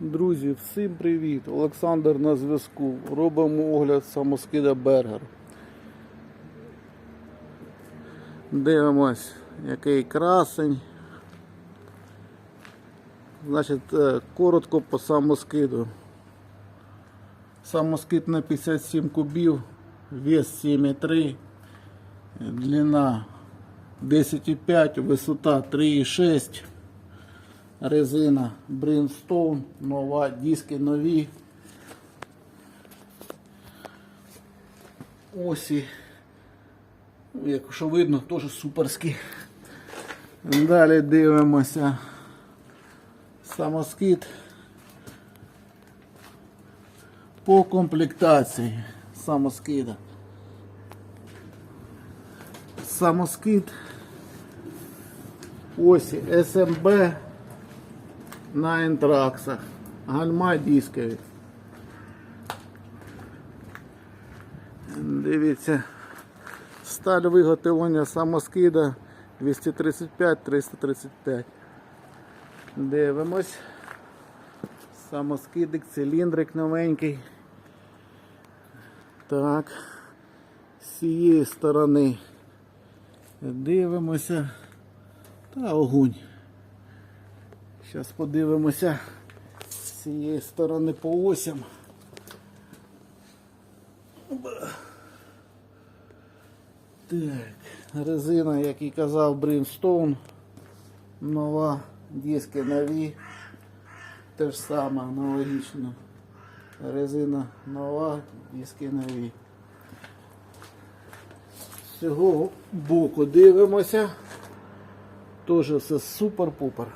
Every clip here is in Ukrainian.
Друзі, всім привіт! Олександр на зв'язку. Робимо огляд самоскида Бергер. Дивимось, який красень. Значить, е, коротко по самоскиду. Самоскид на 57 кубів, вес 7,3, длина 10,5, висота 3,6. Резина Brimstone, нова, диски нові. Осі. Ну, Якщо видно, теж суперські. Далі дивимося. Самоскид. По комплектації самоскида. Самоскид. Осі СМБ на ентраксах. Гальма дискові. Дивіться. Сталь виготовлення самоскида 235-335. Дивимось. Самоскидик, циліндрик новенький. Так. З цієї сторони дивимося. Та огонь. Зараз подивимося з цієї сторони по осям. Так, резина, як і казав, Brimstone. Нова, диски нові. Те ж саме, аналогічно. Резина нова, диски нові. З цього боку дивимося. Теж все супер-пупер.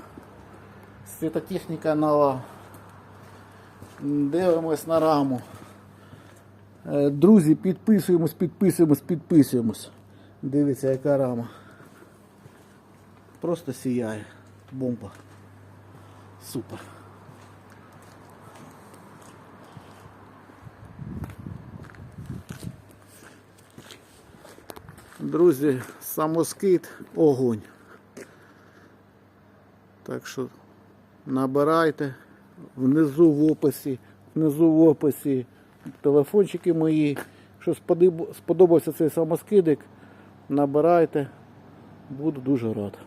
Світотехніка нова. Дивимось на раму. Е, Друзі, підписуємось, підписуємось, підписуємось. Дивіться, яка рама. Просто сіяє. Бомба. Супер. Друзі, самоскид, огонь. Так що набирайте внизу в описі, внизу в описі телефончики мої. Якщо сподоб- сподобався цей самоскидик, набирайте. Буду дуже рад.